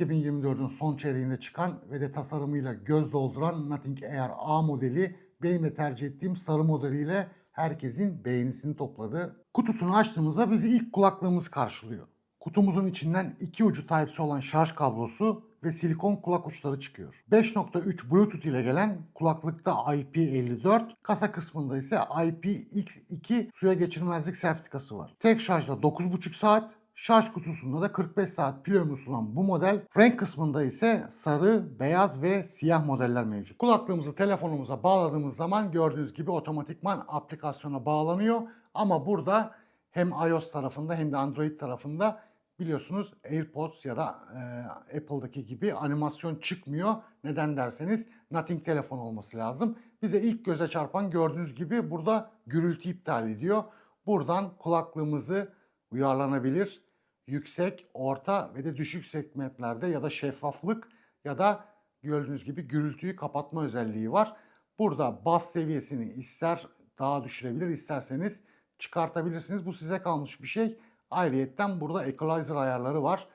2024'ün son çeyreğinde çıkan ve de tasarımıyla göz dolduran Nothing Air A modeli benim de tercih ettiğim sarı modeliyle herkesin beğenisini topladı. Kutusunu açtığımızda bizi ilk kulaklığımız karşılıyor. Kutumuzun içinden iki ucu Type-C olan şarj kablosu ve silikon kulak uçları çıkıyor. 5.3 Bluetooth ile gelen kulaklıkta IP54, kasa kısmında ise IPX2 suya geçirmezlik sertifikası var. Tek şarjla 9.5 saat, Şarj kutusunda da 45 saat pil ömrü sunan bu model. Renk kısmında ise sarı, beyaz ve siyah modeller mevcut. Kulaklığımızı telefonumuza bağladığımız zaman gördüğünüz gibi otomatikman aplikasyona bağlanıyor. Ama burada hem iOS tarafında hem de Android tarafında biliyorsunuz AirPods ya da e, Apple'daki gibi animasyon çıkmıyor. Neden derseniz Nothing telefon olması lazım. Bize ilk göze çarpan gördüğünüz gibi burada gürültü iptal ediyor. Buradan kulaklığımızı uyarlanabilir, yüksek, orta ve de düşük segmentlerde ya da şeffaflık ya da gördüğünüz gibi gürültüyü kapatma özelliği var. Burada bas seviyesini ister daha düşürebilir isterseniz çıkartabilirsiniz. Bu size kalmış bir şey. Ayrıyetten burada equalizer ayarları var.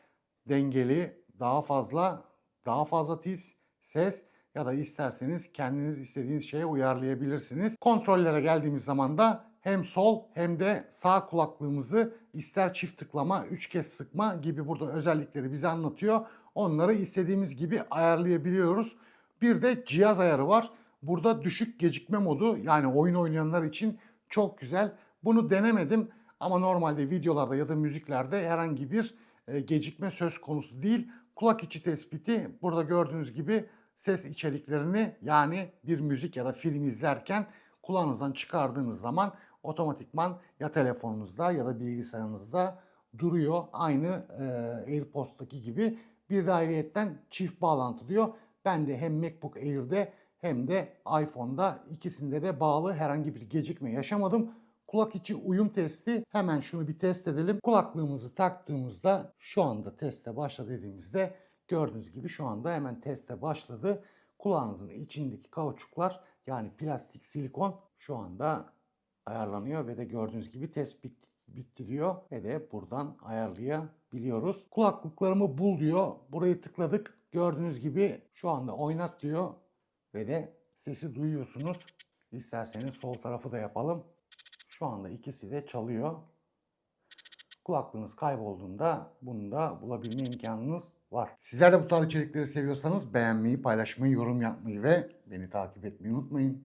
Dengeli, daha fazla, daha fazla tiz, ses ya da isterseniz kendiniz istediğiniz şeye uyarlayabilirsiniz. Kontrollere geldiğimiz zaman da hem sol hem de sağ kulaklığımızı ister çift tıklama, üç kez sıkma gibi burada özellikleri bize anlatıyor. Onları istediğimiz gibi ayarlayabiliyoruz. Bir de cihaz ayarı var. Burada düşük gecikme modu yani oyun oynayanlar için çok güzel. Bunu denemedim ama normalde videolarda ya da müziklerde herhangi bir e, gecikme söz konusu değil. Kulak içi tespiti burada gördüğünüz gibi ses içeriklerini yani bir müzik ya da film izlerken kulağınızdan çıkardığınız zaman otomatikman ya telefonunuzda ya da bilgisayarınızda duruyor. Aynı e, AirPods'taki gibi. Bir de ayrıyetten çift bağlantı diyor. Ben de hem MacBook Air'de hem de iPhone'da ikisinde de bağlı herhangi bir gecikme yaşamadım. Kulak içi uyum testi hemen şunu bir test edelim. Kulaklığımızı taktığımızda şu anda teste başla dediğimizde gördüğünüz gibi şu anda hemen teste başladı. Kulağınızın içindeki kauçuklar yani plastik silikon şu anda ayarlanıyor ve de gördüğünüz gibi test bit, bitti diyor ve de buradan ayarlayabiliyoruz. Kulaklıklarımı bul diyor. Burayı tıkladık. Gördüğünüz gibi şu anda oynat diyor ve de sesi duyuyorsunuz. İsterseniz sol tarafı da yapalım. Şu anda ikisi de çalıyor. Kulaklığınız kaybolduğunda bunu da bulabilme imkanınız var. Sizler de bu tarz içerikleri seviyorsanız beğenmeyi, paylaşmayı, yorum yapmayı ve beni takip etmeyi unutmayın.